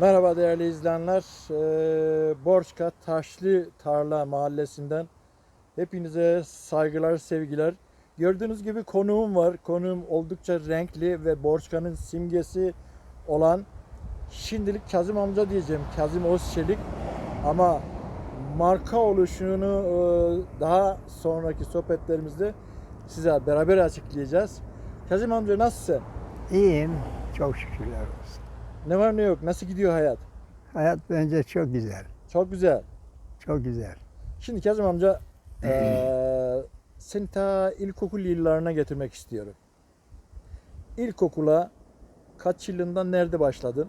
Merhaba değerli izleyenler. Ee, Borçka Taşlı Tarla Mahallesi'nden hepinize saygılar, sevgiler. Gördüğünüz gibi konuğum var. Konuğum oldukça renkli ve Borçka'nın simgesi olan şimdilik Kazım amca diyeceğim. Kazım Özçelik. Ama marka oluşunu e, daha sonraki sohbetlerimizde size beraber açıklayacağız. Kazım amca nasılsın? İyiyim. Çok şükürler olsun. Ne var ne yok? Nasıl gidiyor hayat? Hayat bence çok güzel. Çok güzel. Çok güzel. Şimdi Kazım amca eee seni ta ilkokul yıllarına getirmek istiyorum. İlkokula kaç yılından nerede başladın?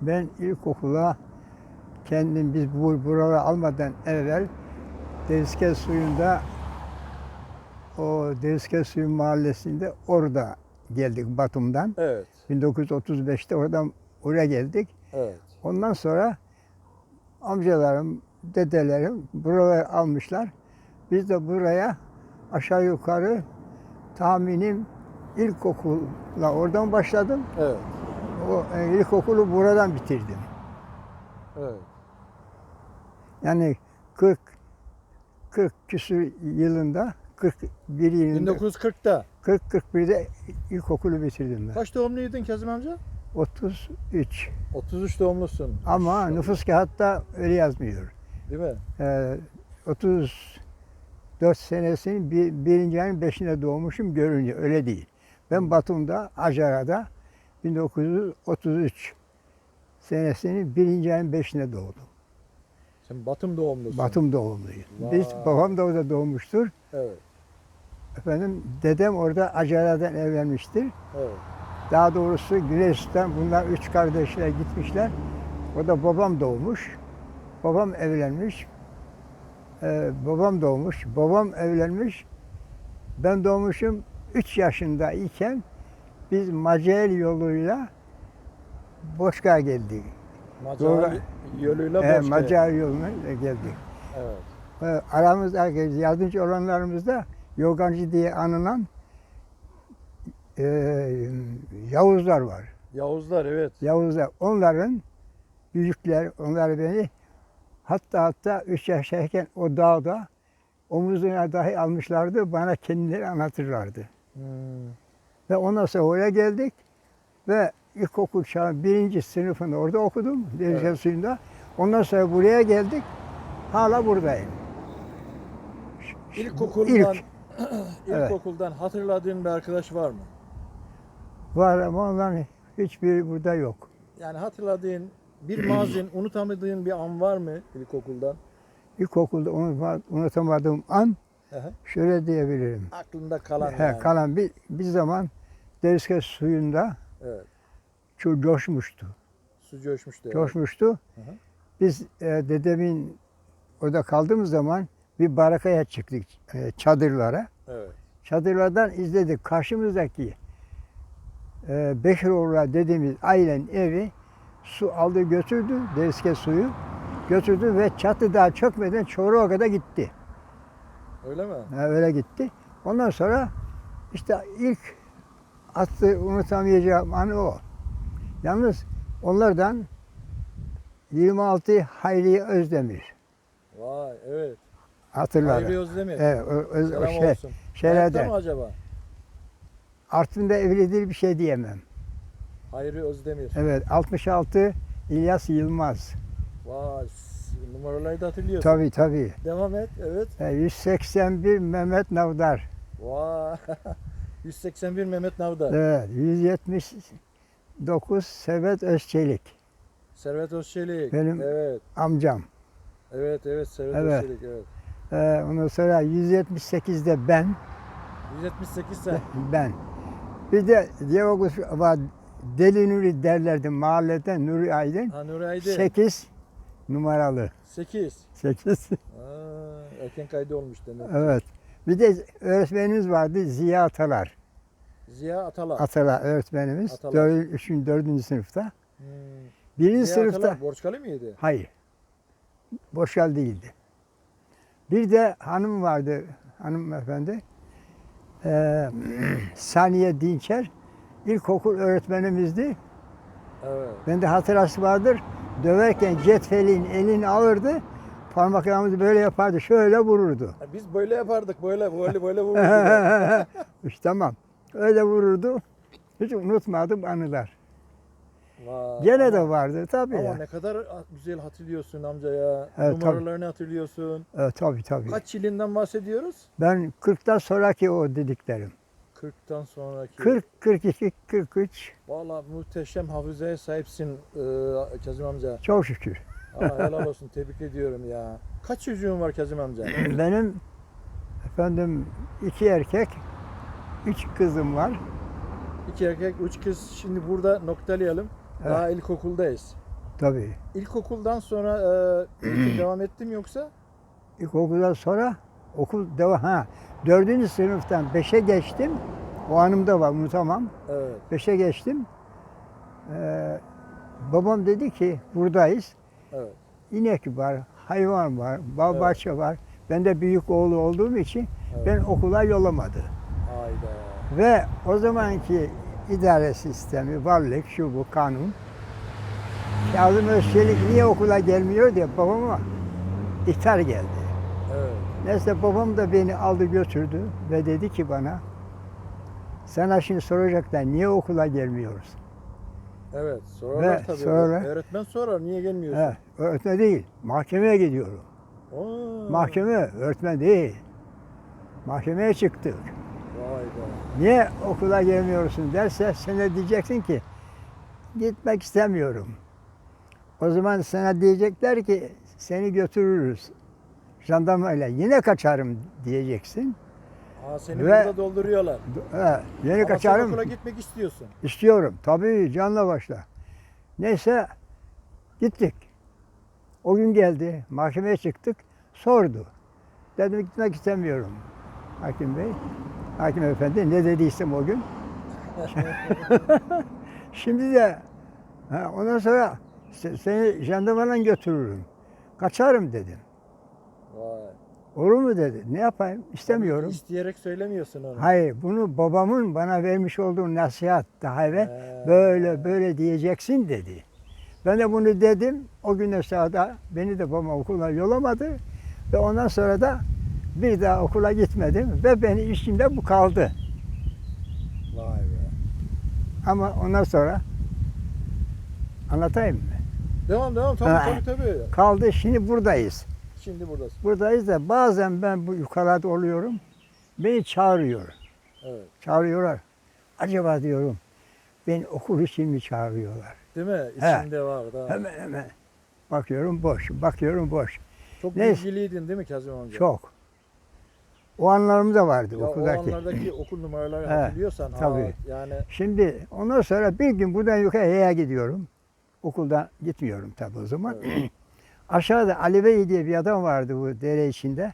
Ben ilkokula kendim biz bu buraları almadan evvel Denizke suyunda o Denizke suyu mahallesinde orada geldik Batum'dan. Evet. 1935'te oradan oraya geldik. Evet. Ondan sonra amcalarım, dedelerim buraları almışlar. Biz de buraya aşağı yukarı tahminim ilkokulla oradan başladım. Evet. O e, ilkokulu buradan bitirdim. Evet. Yani 40 40 küsur yılında 41 yılında 1940'ta. 40 41'de ilkokulu bitirdim ben. Kaç doğumluydun Kazım amca? 33. 33 doğumlusun. Ama Maşallah. nüfus kağıtta öyle yazmıyor. Değil mi? Ee, 34 senesinin bir, birinci ayın beşinde doğmuşum görünce öyle değil. Ben Batum'da, Acara'da 1933 senesinin birinci ayın beşinde doğdum. Sen Batım doğumlusun. Batum doğumluyum. Biz, babam da orada doğmuştur. Evet. Efendim dedem orada Acara'dan evlenmiştir. Evet. Daha doğrusu Güneş'ten bunlar üç kardeşler gitmişler. O da babam doğmuş. Babam evlenmiş. Ee, babam doğmuş. Babam evlenmiş. Ben doğmuşum 3 yaşında iken biz Macael yoluyla Boşka'ya geldik. Macar Doğru. yoluyla Ee, Borçka'ya. Macael yoluna geldik. Evet. Ee, aramızda yardımcı olanlarımızda Yogancı diye anılan e, Yavuzlar var. Yavuzlar evet. Yavuzlar. Onların büyükler, onlar beni hatta hatta 3 yaşındayken o dağda omuzuna dahi almışlardı. Bana kendileri anlatırlardı. Hmm. Ve ondan sonra oraya geldik ve ilkokul çağı birinci sınıfında orada okudum. Deniz Evet. suyunda. Ondan sonra buraya geldik. Hala buradayım. İlkokuldan, İlk. Evet. ilkokuldan hatırladığın bir arkadaş var mı? Var ama onların hiçbiri burada yok. Yani hatırladığın bir mazin, unutamadığın bir an var mı ilkokuldan? İlkokulda unutamadığım an hı. şöyle diyebilirim. Aklında kalan He, yani. kalan bir, bir zaman Deriske suyunda Evet. çok coşmuştu. Su coşmuştu. evet. Coşmuştu. Hı hı. Biz e, dedemin orada kaldığımız zaman bir barakaya çıktık e, çadırlara. Evet. Çadırlardan izledik. Karşımızdaki e, Beşiroğlu dediğimiz ailenin evi su aldı götürdü. Deriske suyu götürdü ve çatı daha çökmeden Çoruh'a kadar gitti. Öyle mi? Ha, öyle gitti. Ondan sonra işte ilk attı unutamayacağım an o. Yalnız onlardan 26 Hayri Özdemir Vay evet. Hatırlarım. Hayri Özdemir. Evet, o Selam şey, olsun. Hayatta şeylerden. mı acaba? Artvin'de evlidir bir şey diyemem. Hayri Özdemir. Evet 66 İlyas Yılmaz. Vay numaraları da hatırlıyorsun. Tabii tabii. Devam et. Evet. E, 181 Mehmet Navdar. Vay. 181 Mehmet Navdar. Evet 179 Sevet Özçelik. Servet Özçelik. Benim- Evet. Amcam. Evet evet Servet Evet. Özçelik evet. Ee, ondan sonra 178'de ben, 178 sen. ben. Bir de Diyarbakır var, Deli Nuri derlerdi mahallede Nuri Aydın. Ha Nuri Aydın. 8 numaralı. 8. 8. Aa, erken kaydı olmuş demek. evet. Bir de öğretmenimiz vardı Ziya Atalar. Ziya Atalar. Atalar öğretmenimiz. Atalar. 4. 3. 4. sınıfta. Hmm. Birinci Ziya sınıfta Atalar Borçkalı mıydı? hayır. Boşal değildi. Bir de hanım vardı hanımefendi. Ee, Saniye Dinçer ilkokul öğretmenimizdi. Evet. Bende hatırası vardır. Döverken cetvelin elini alırdı. Parmaklarımızı böyle yapardı. Şöyle vururdu. Biz böyle yapardık. Böyle böyle böyle vururduk. işte tamam. Öyle vururdu. Hiç unutmadım anılar. Vay, Gene ama- de vardı tabii Ama ya. ne kadar güzel hatırlıyorsun amca ya. Evet, Numaralarını hatırlıyorsun. Evet, tabii tabii. Kaç yılından bahsediyoruz? Ben 40'tan sonraki o dediklerim. 40'tan sonraki. 40, 42, 43 Valla muhteşem hafızaya sahipsin e, Kazım amca. çok şükür. Allah helal olsun. Tebrik ediyorum ya. Kaç çocuğun var Kazım amca? Benim efendim iki erkek, üç kızım var. İki erkek, üç kız. Şimdi burada noktalayalım. Daha ilkokuldayız. Tabii. İlkokuldan sonra e, devam ettim yoksa? İlkokuldan sonra okul devam. Ha, dördüncü sınıftan beşe geçtim. O anımda var unutamam. Evet. Beşe geçtim. Ee, babam dedi ki buradayız. Evet. İnek var, hayvan var, bağ Evet. bahçe var. Ben de büyük oğlu olduğum için evet. ben okula yollamadı. Hayda. Ve o zamanki idare sistemi, varlık, şu bu kanun. Kazım Özçelik niye okula gelmiyor diye babama ihtar geldi. Evet. Neyse babam da beni aldı götürdü ve dedi ki bana sana şimdi soracaklar niye okula gelmiyoruz? Evet. Sorarlar Ve tabii. sonra- Öğretmen sorar. Niye gelmiyorsun? He, öğretmen değil, mahkemeye gidiyorum. Oo. Mahkeme, öğretmen değil. Mahkemeye çıktık. Niye okula gelmiyorsun derse sen de diyeceksin ki gitmek istemiyorum. O zaman sana diyecekler ki seni götürürüz. Jandarmayla yine kaçarım diyeceksin. Aa, seni Ve- burada dolduruyorlar. He, yine Ama sen kaçarım. okula gitmek istiyorsun. İstiyorum. Tabii canla başla. Neyse gittik. O gün geldi. Mahkemeye çıktık. Sordu. Dedim gitmek istemiyorum. Hakim Bey. Hakim Efendi ne dediysem o gün. Şimdi de ha, ondan sonra se- seni jandarmadan götürürüm. Kaçarım dedim. Vay. Olur mu dedi. Ne yapayım? İstemiyorum. İsteyerek söylemiyorsun onu. Hayır bunu babamın bana vermiş olduğu nasihat daha evvel He. böyle böyle diyeceksin dedi. Ben de bunu dedim. O günden sonra da beni de babam okula yollamadı. Ve ondan sonra da bir daha okula gitmedim. Ve beni içimde bu kaldı. Vay be. Ama ondan sonra anlatayım mı? Devam devam tabii Ha. tabii tabii. Kaldı şimdi buradayız. Şimdi buradasın. Buradayız da bazen ben bu yukarıda oluyorum. Beni çağırıyor. Evet. Çağırıyorlar. Acaba diyorum beni okul için mi çağırıyorlar? Değil mi? İçinde var da. Hemen hemen. Bakıyorum boş, bakıyorum boş. Çok Neyse. bilgiliydin değil mi Kazım amca? Çok. O anlarım da vardı Ya o okuldaki. anlardaki okul numaraları hatırlıyorsan tabii. ha, yani Şimdi ondan sonra bir gün buradan yukarıya gidiyorum. Okuldan gitmiyorum tabii o zaman. Aşağıda Ali Bey diye bir adam vardı bu dere içinde.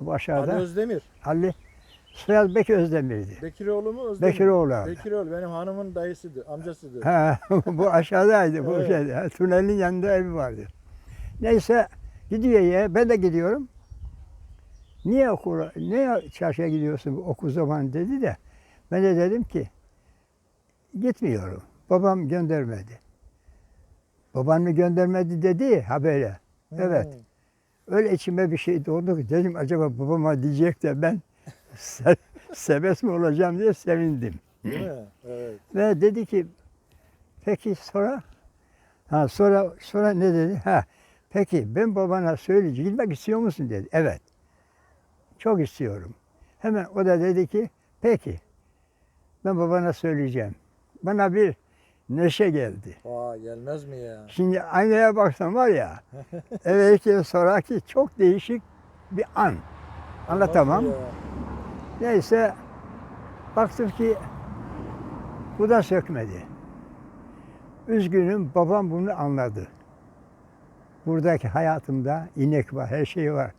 Bu aşağıda. Ali Ali, Özdemir. Soyad Bek Özdemir'di. Bekiroğlu mu Özdemir? Bekiroğlu abi. Bekiroğlu benim hanımın dayısıdır, amcasıdır. Ha, bu aşağıdaydı bu Evet. şeyde. Tünelin yanında evi vardı. Neyse gidiyor ya ben de gidiyorum. Niye okula, niye çarşıya gidiyorsun okul zaman dedi de ben de dedim ki gitmiyorum. Babam göndermedi. Baban mı göndermedi dedi ha böyle. Evet. Hmm. Öyle içime bir şey doğdu ki dedim acaba babama diyecek de ben se- sebes mi olacağım diye sevindim. Evet. Ve dedi ki peki sonra ha sonra sonra ne dedi? Ha peki ben babana söyleyeceğim. Gitmek istiyor musun dedi. Evet. Çok istiyorum. Hemen o da dedi ki peki ben babana söyleyeceğim. Bana bir neşe geldi. Vay gelmez mi ya? Şimdi aynaya baksam var ya evvelki sonraki çok değişik bir an. Anlatamam. Neyse baktım ki bu da sökmedi. Üzgünüm babam bunu anladı. Buradaki hayatımda inek var, her şey var.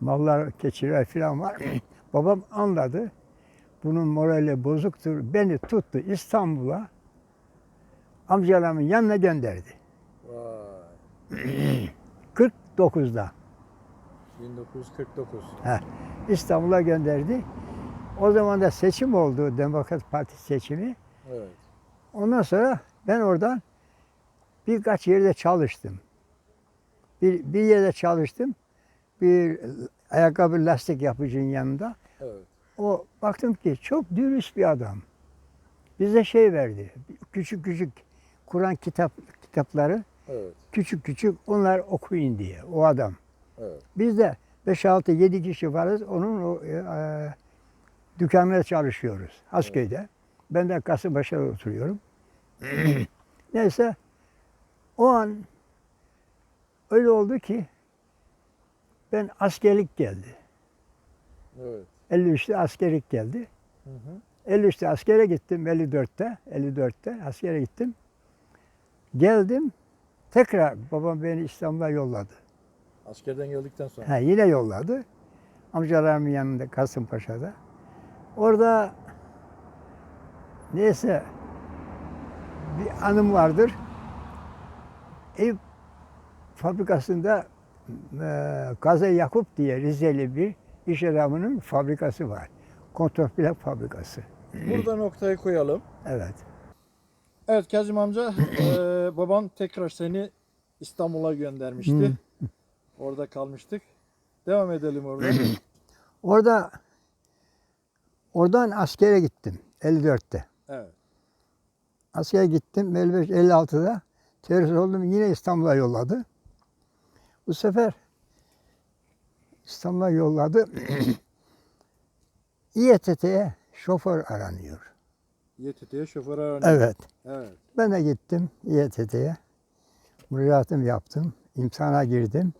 Mallar, keçiler falan var. babam anladı. Bunun morali bozuktur. Beni tuttu İstanbul'a. Amcalarımın yanına gönderdi. Vay. 49'da. 1949. İstanbul'a gönderdi. O zaman da seçim oldu. Demokrat Parti seçimi. Evet. Ondan sonra Ben oradan birkaç yerde çalıştım. Bir, bir yerde çalıştım. Bir ayakkabı lastik yapıcının yanında. Evet. O baktım ki çok dürüst bir adam. Bize şey verdi. Küçük küçük Kur'an kitap kitapları Evet. küçük küçük onlar okuyun diye o adam. Evet. Biz de 5 6 7 kişi varız. Onun o e, e, dükkanında çalışıyoruz. Hasköy'de. Ben de Kasımpaşa'da oturuyorum. Neyse o an öyle oldu ki ben askerlik geldi. Evet. 53'te askerlik geldi. Hı hı. 53'te askere gittim 54'te. 54'te askere gittim. Geldim. Tekrar babam beni İstanbul'a yolladı. Askerden geldikten sonra. Ha, yine yolladı. Amcalarımın yanında Kasımpaşa'da. Orada neyse bir anım vardır. Ev fabrikasında e, Gazi Yakup diye Rizeli bir iş adamının fabrikası var. Kontroplak fabrikası. Burada noktayı koyalım. Evet. Evet Kazım amca, eee, baban tekrar seni İstanbul'a göndermişti. Orada kalmıştık. Devam edelim orada. Orada oradan askere gittim 54'te. evet. Askere gittim 55 56'da terörist oldum yine İstanbul'a yolladı. Bu sefer İstanbul'a yolladı. İETT'ye şoför aranıyor. YTT'ye şoför aranıyor. Evet. Evet. Ben de gittim İETT'ye. Müracaatımı yaptım. İmtihana girdim.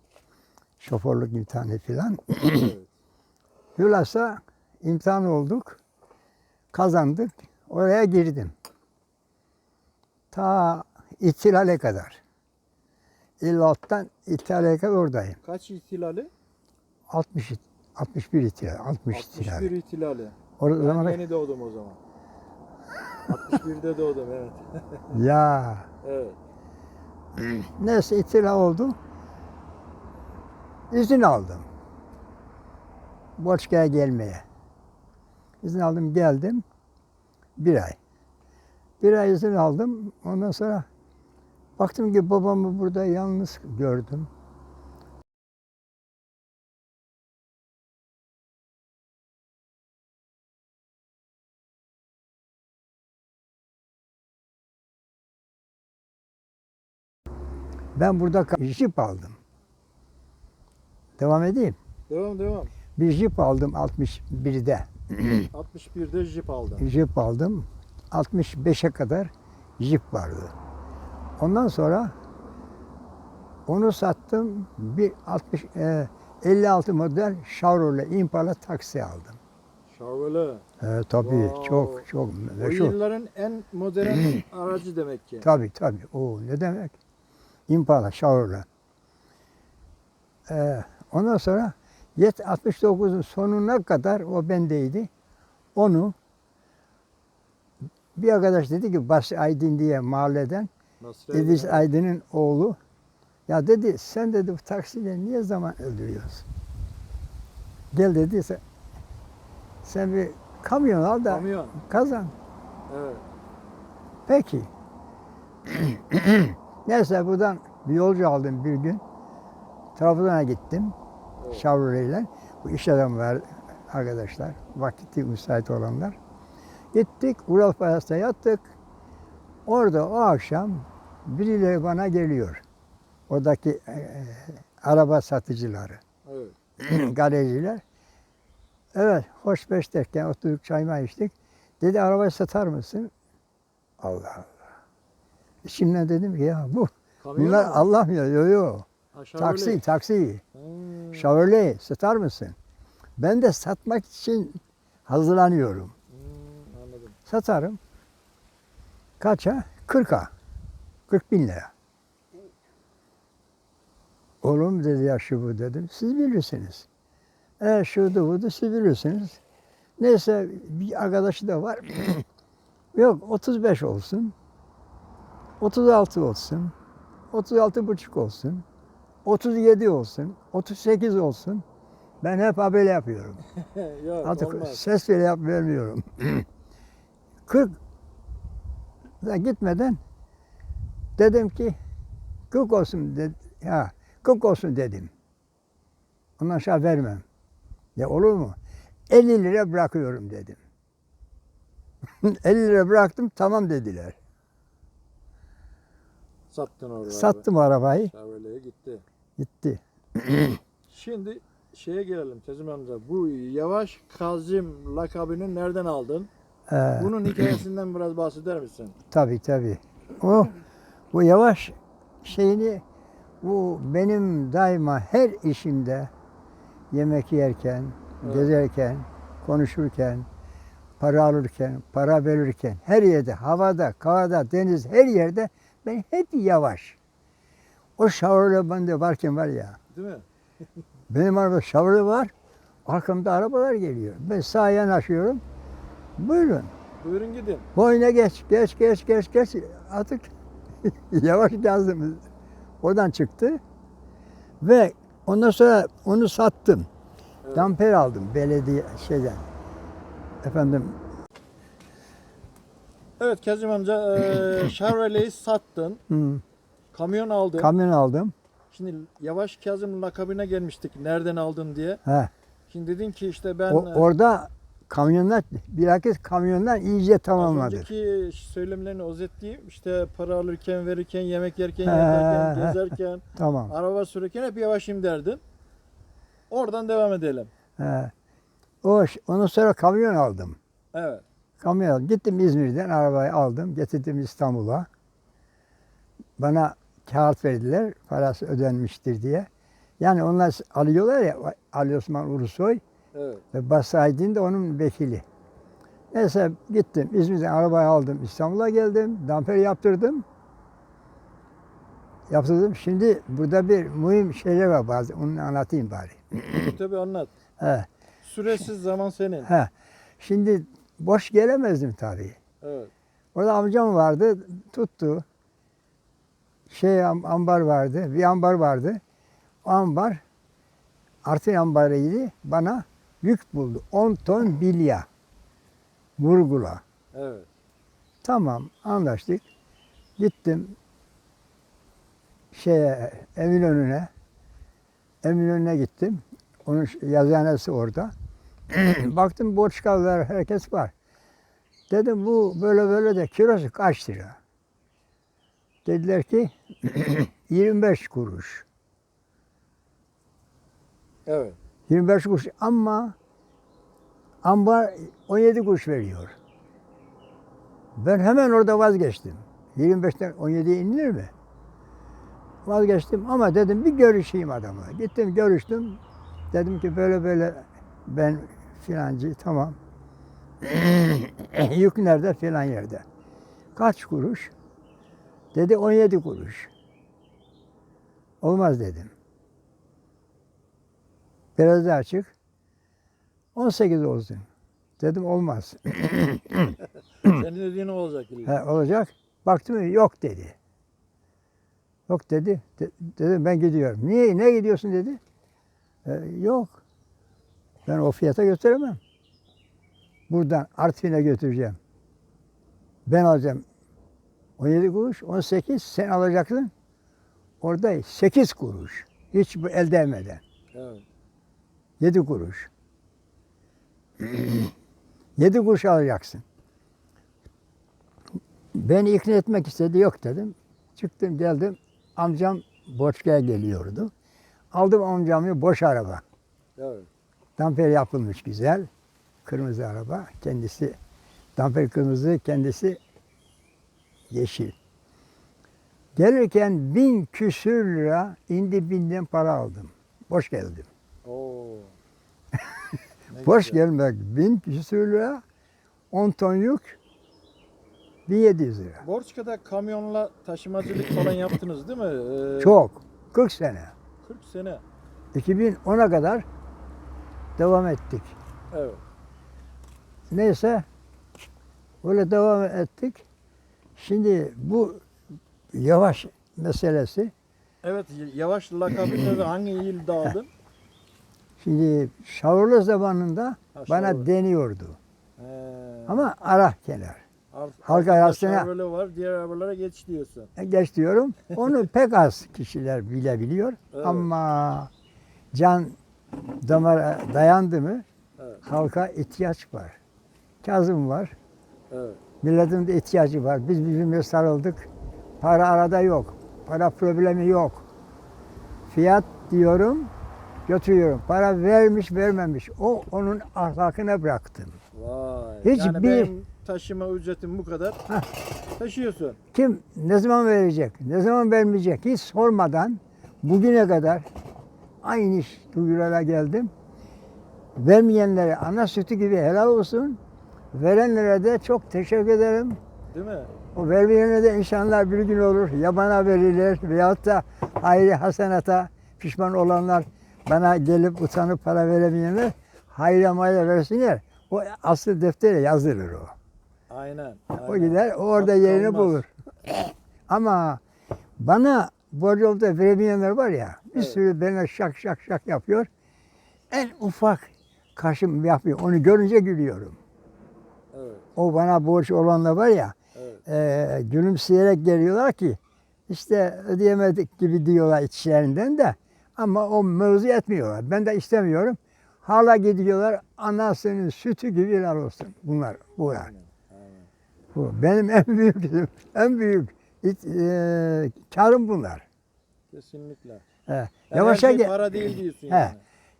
Şoförlük imtihanı filan. evet. Hülasa imtihan olduk. Kazandık. Oraya girdim. Ta ihtilale kadar. 56'tan ihtilale kadar oradayım. Kaç ihtilali? 60 61 ihtilal, 60 61 ihtilal. ihtilali. O Ben zaman yeni doğdum o zaman. 61'de doğdum evet. ya Evet. neyse ihtilal oldu. İzin aldım. Boçka'ya gelmeye. İzin aldım geldim. Bir ay. Bir ay izin aldım. Ondan sonra baktım ki babamı burada yalnız gördüm. Ben burada jip aldım. Devam edeyim. Devam devam. Bir jip aldım 61'de. 61'de jip aldın. Jip aldım. 65'e kadar jip vardı. Ondan sonra onu sattım. Bir 60 e, 56 model Chevrolet Impala taksi aldım. Chevrolet. E, tabii Wow. çok çok O meşhur. yılların en modern aracı demek ki. Tabii tabii. O ne demek? Impala Chevrolet. E, ondan sonra yet 69'un sonuna kadar o bendeydi. Onu bir arkadaş dedi ki Basri Aydın diye mahalleden İdris Aydın'ın oğlu. Ya dedi sen dedi bu taksiyle niye zaman öldürüyorsun? Gel dedi sen, sen bir kamyon al da Kamyon. kazan. Evet. Peki. Neyse buradan bir yolcu aldım bir gün. Trabzon'a gittim. Evet. Bu iş adamı var arkadaşlar. Vakti müsait olanlar. Gittik. Ural Palas'ta yattık. Orada o akşam birileri bana geliyor. Oradaki e, araba satıcıları, Evet. galericiler. Evet, hoş beş derken oturduk çayma içtik. Dedi arabayı satar mısın? Allah Allah. Şimdi dedim ki ya bu Kamyon bunlar mu? Allah mı? Yok yok. Taksi, taksi. Hmm. Chevrolet satar mısın? Ben de satmak için hazırlanıyorum. Hmm, anladım. Satarım. Kaça? 40'a. 40 bin lira. Oğlum dedi ya şu bu dedim. Siz bilirsiniz. E şurada burada siz bilirsiniz. Neyse bir arkadaşı da var. Yok 35 olsun. 36 olsun. 36 buçuk olsun. 37 olsun. 38 olsun. Ben hep böyle yapıyorum. Yok Artık olmaz. ses bile yap vermiyorum. 40 da gitmeden Dedim ki kırk olsun dedi. Ha, kırk olsun dedim. Ondan aşağı vermem. Ya olur mu? 50 lira bırakıyorum dedim. 50 lira bıraktım tamam dediler. Sattın orada. Sattım arabayı Chevrolet'e gitti. gitti. Şimdi şeye gelelim Tezim amca. Bu Yavaş Kazım lakabını nereden aldın? Ee, Bunun hikayesinden biraz bahseder misin? Tabii tabii. O bu yavaş şeyini bu benim daima her işimde yemek yerken, Evet. gezerken, konuşurken, para alırken, para verirken her yerde, havada, kavada, deniz her yerde ben hep yavaş. O şavurla bende varken var ya, Değil mi? benim araba şavurlu var, arkamda arabalar geliyor. Ben sağa yanaşıyorum. Buyurun. Buyurun gidin. Boyuna geç, geç, geç, geç, geç. Artık yavaş yazdım. Oradan çıktı. Ve ondan sonra onu sattım. Evet. Damper aldım belediye şeyden. Efendim Evet Kazım amca eee Chevrolet'i sattın. hı, Kamyon aldın. kamyon aldım. Şimdi Yavaş Kazım lakabına gelmiştik. Nereden aldın diye. He. Şimdi dedin ki işte ben O, e, orada kamyonlar, bilakis kamyonlar iyice az tamamladı. önceki söylemlerini özetleyeyim. İşte para alırken, verirken, yemek yerken, He, yatarken, gezerken, Tamam. araba sürerken hep yavaşım derdin. Oradan devam edelim. He. O, ondan sonra kamyon aldım. Evet. Kamyon aldım. Gittim İzmir'den arabayı aldım. Getirdim İstanbul'a. Bana kağıt verdiler. Parası ödenmiştir diye. Yani onlar alıyorlar ya Ali Osman Ulusoy Evet. ve Basaydin de onun vekili. Neyse gittim. İzmir'den arabayı aldım. İstanbul'a geldim. Damper yaptırdım. Yaptırdım. Şimdi burada bir mühim şeyler var bazı. Onu anlatayım bari. Tabii anlat. He. Süresiz zaman senin. He. Şimdi boş gelemezdim tabii. Evet. Orada amcam vardı, tuttu. Şey am- ambar vardı, bir ambar vardı. O ambar artı ambarıydı. Bana yük buldu. 10 ton bilya. Vurgula. Evet. Tamam anlaştık. Gittim şeye evin önüne. Evin önüne gittim. Onun yazıhanesi orada. Baktım borçkalılar herkes var. Dedim bu böyle böyle de kilosu kaç lira? Dediler ki 25 kuruş. Evet. 25 kuruş ama ambar 17 kuruş veriyor. Ben hemen orada vazgeçtim. 25'ten 17'ye inilir mi? Vazgeçtim ama dedim bir görüşeyim adamla. Gittim görüştüm. Dedim ki böyle böyle ben filancı tamam. Yük nerede filan yerde. Kaç kuruş? Dedi 17 kuruş. Olmaz dedim. Biraz daha açık. 18 olsun. Dedim olmaz. Senin dediğin olacak. He, olacak. Baktım yok dedi. Yok dedi. De- dedim ben gidiyorum. Niye? Ne gidiyorsun dedi. "E, yok. Ben o fiyata götüremem. Buradan Artvin'e götüreceğim. Ben alacağım 17 kuruş, 18 sen alacaksın. Orada 8 kuruş. Hiç bu el değmeden. Evet. 7 kuruş. 7 kuruş alacaksın. Beni ikna etmek istedi. Yok dedim. Çıktım geldim. Amcam Boçka'ya geliyordu. Aldım amcamı boş araba. Evet. Damper yapılmış güzel. Kırmızı araba. Kendisi damper kırmızı, kendisi yeşil. Gelirken bin küsür lira indi binden para aldım. Boş geldim. Boş gelmek bin küsür lira, 10 ton yük, 1700 lira. Borçka'da kamyonla taşımacılık falan yaptınız değil mi? Ee, Çok, 40 sene. 40 sene. 2010'a kadar devam ettik. Evet. Neyse, öyle devam ettik. Şimdi bu yavaş meselesi, Evet. Yavaş lakabını hangi ilde aldın? Şimdi Şavurlu zamanında Ha, bana Şavurlu. deniyordu. Ee, Ama ara kenar. Ar- Halk arasına- var, diğer arabalara geç diyorsun. geç diyorum. Onu pek az kişiler bilebiliyor. Evet. Ama can damara dayandı mı Evet. halka ihtiyaç var. Kazım var. Evet. Milletin de ihtiyacı var. Biz birbirimize sarıldık. Para arada yok. Para problemi yok. Fiyat diyorum, götürüyorum. Para vermiş vermemiş. O onun ahlakına bıraktım. Vay. Hiç yani bir- benim taşıma ücretim bu kadar. Taşıyorsun. Kim ne zaman verecek, ne zaman vermeyecek hiç sormadan bugüne kadar aynı iş duygulara geldim. Vermeyenlere ana sütü gibi helal olsun. Verenlere de çok teşekkür ederim. Değil mi? O vermeyene de inşallah bir gün olur. Ya bana verilir veyahut da hayri hasenata pişman olanlar bana gelip utanıp para veremeyenler hayra mayra versinler. O asıl deftere yazılır o. Aynen. O aynen. gider o orada Hakkı yerini olmaz. bulur. Ama bana borcu da veremeyenler var ya bir Evet. sürü benimle şak şak şak yapıyor. En ufak kaşım yapıyor. Onu görünce gülüyorum. Evet. O bana borç olanlar var ya Evet. e, gülümseyerek geliyorlar ki işte ödeyemedik gibi diyorlar içlerinden de ama o mevzu etmiyorlar. Ben de istemiyorum. Hala gidiyorlar anasının sütü gibi helal olsun bunlar. Bu yani. Aynen. Aynen. Bu benim en büyük en büyük it, e, karım bunlar. Kesinlikle. He. Yani Yavaşa şey para değil diyorsun He. yani.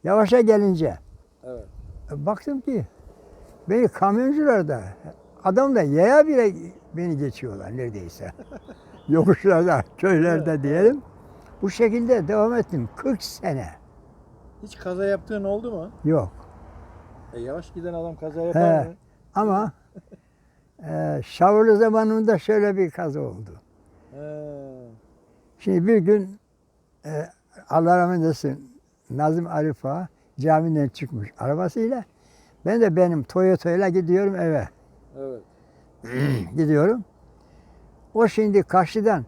yavaşa gelince Evet. e, baktım ki beni kamyoncular da adam da yaya bile beni geçiyorlar neredeyse. Yokuşlarda, köylerde Evet, diyelim. Bu şekilde devam ettim 40 sene. Hiç kaza yaptığın oldu mu? Yok. E yavaş giden adam kaza yapar He. mı? Ama e, Şavurlu zamanında şöyle bir kaza oldu. He. Şimdi bir gün e, Allah rahmet eylesin Nazım Arif Ağa camiden çıkmış arabasıyla. Ben de benim Toyota ile gidiyorum eve. Evet. gidiyorum. O şimdi karşıdan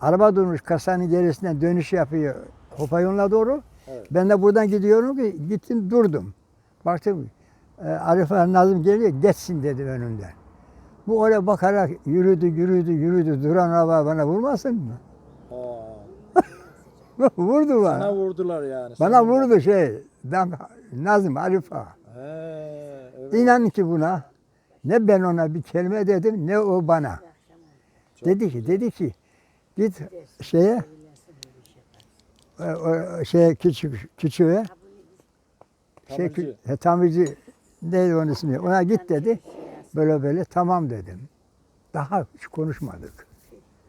araba durmuş kasanın gerisinden dönüş yapıyor Hopayon'a doğru. Evet. Ben de buradan gidiyorum ki gittim durdum. Baktım e, Arif Nazım geliyor geçsin dedim önünden. Bu oraya bakarak yürüdü yürüdü yürüdü duran araba bana vurmasın mı? Vurdu bana. sana vurdular yani. Bana Sana- vurdu şey. Dan- Nazım Arif Ağa. Evet. İnan ki buna ne ben ona bir kelime dedim ne o bana. Çok dedi ki dedi ki git şeye o, o şeye küçük küçüğe şey, Tamirci. he, tamirci neydi onun ismi ona git dedi. Böyle böyle tamam dedim. Daha hiç konuşmadık.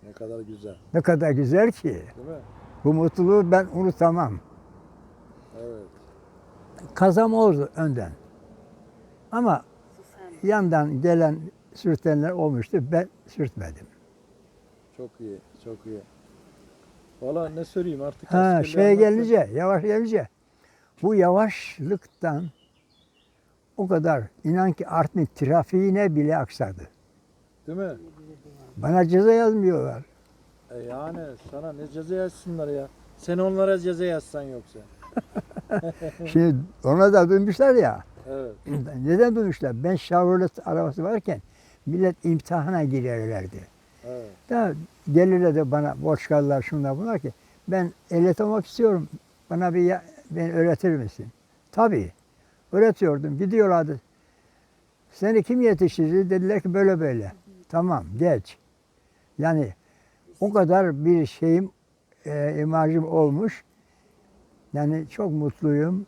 Ne kadar güzel. Ne kadar güzel ki. Değil mi? Bu mutluluğu ben unutamam. Evet. Kazam oldu önden. Ama yandan gelen sürtenler olmuştu. Ben sürtmedim. Çok iyi. Çok iyi. Valla ne söyleyeyim artık. Ha, şeye gelince, yavaş gelince bu yavaşlıktan o kadar inan ki Artvin trafiğine bile aksadı. Değil mi? Bana ceza yazmıyorlar. E yani sana ne ceza yazsınlar ya. Sen onlara ceza yazsan yoksa. Şimdi ona da duymuşlar ya. Evet. Neden duymuşlar? Ben Chevrolet arabası varken millet imtihana girerlerdi. Evet. Da gelirler de bana borç kaldılar şunlar bunlar ki ben ehliyet almak istiyorum. Bana bir ya, beni öğretir misin? Tabii. Öğretiyordum. Gidiyorlardı. Seni kim yetiştirdi? Dediler ki böyle böyle. Tamam geç. Yani o kadar bir şeyim, e, imajım olmuş. Yani çok mutluyum.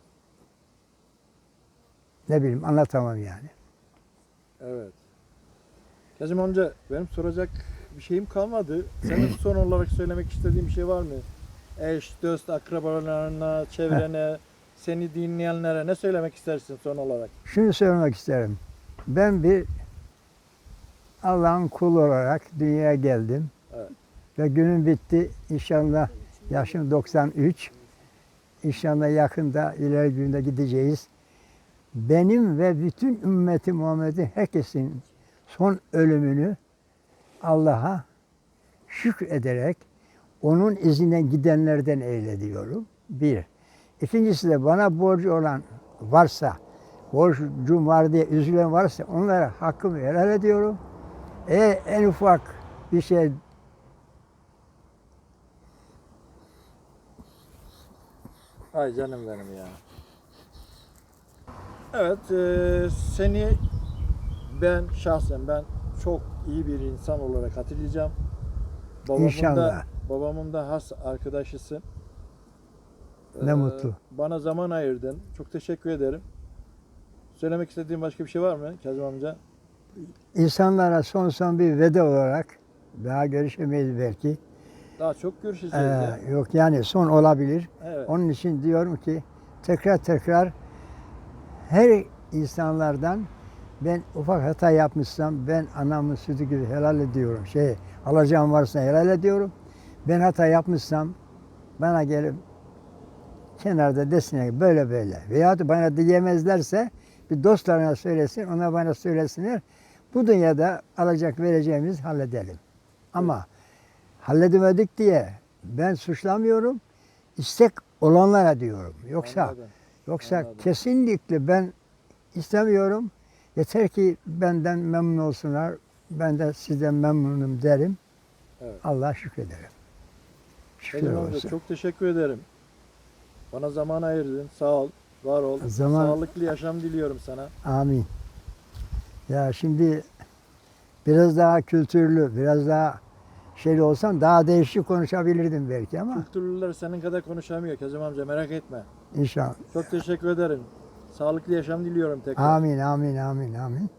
Ne bileyim anlatamam yani. Evet. Kazım amca benim soracak bir şeyim kalmadı. Senin son olarak söylemek istediğin bir şey var mı? Eş, dost, akrabalarına, çevrene, seni dinleyenlere ne söylemek istersin son olarak? Şunu söylemek isterim. Ben bir Allah'ın kulu olarak dünyaya geldim. Evet. Ve günüm bitti. İnşallah yaşım 93. İnşallah yakında ileri günde gideceğiz. Benim ve bütün ümmeti Muhammed'in herkesin son ölümünü Allah'a şükrederek onun izine gidenlerden eyle diyorum. Bir. İkincisi de bana borcu olan varsa, borcum var diye üzülen varsa onlara hakkımı helal ediyorum. E, en ufak bir şey Ay canım benim ya. Evet, e, seni ben şahsen ben çok iyi bir insan olarak hatırlayacağım. Babamın Da, İnşallah. babamın da has arkadaşısın. Ne Ee, mutlu. Bana zaman ayırdın. Çok teşekkür ederim. Söylemek istediğin başka bir şey var mı Kazım amca? insanlara son son bir veda olarak daha görüşemeyiz belki. Daha çok görüşeceğiz. Ee, ya. yok yani son olabilir. Evet. Onun için diyorum ki tekrar tekrar her insanlardan ben ufak hata yapmışsam ben anamın sütü gibi helal ediyorum. Şey alacağım varsa helal ediyorum. Ben hata yapmışsam bana gelip kenarda desinler böyle böyle. Veyahut bana diyemezlerse bir dostlarına söylesin, ona bana söylesinler. Bu dünyada alacak vereceğimiz halledelim. Ama halledemedik diye ben suçlamıyorum. İstek olanlara diyorum. Yoksa Anladım. yoksa anladım. kesinlikle ben istemiyorum. Yeter ki benden memnun olsunlar. Ben de sizden memnunum derim. Evet. Allah şükrederim. Şükür amca olsun. çok teşekkür ederim. Bana zaman ayırdın. Sağ ol. Var ol. Zaman- Sağlıklı yaşam diliyorum sana. Amin. Ya şimdi biraz daha kültürlü, biraz daha şeyli olsam daha değişik konuşabilirdim belki ama Kültürlüler senin kadar konuşamıyor Kazım amca merak etme. inşallah. Çok teşekkür ederim. Sağlıklı yaşam diliyorum tekrar. Amin, amin, amin, amin.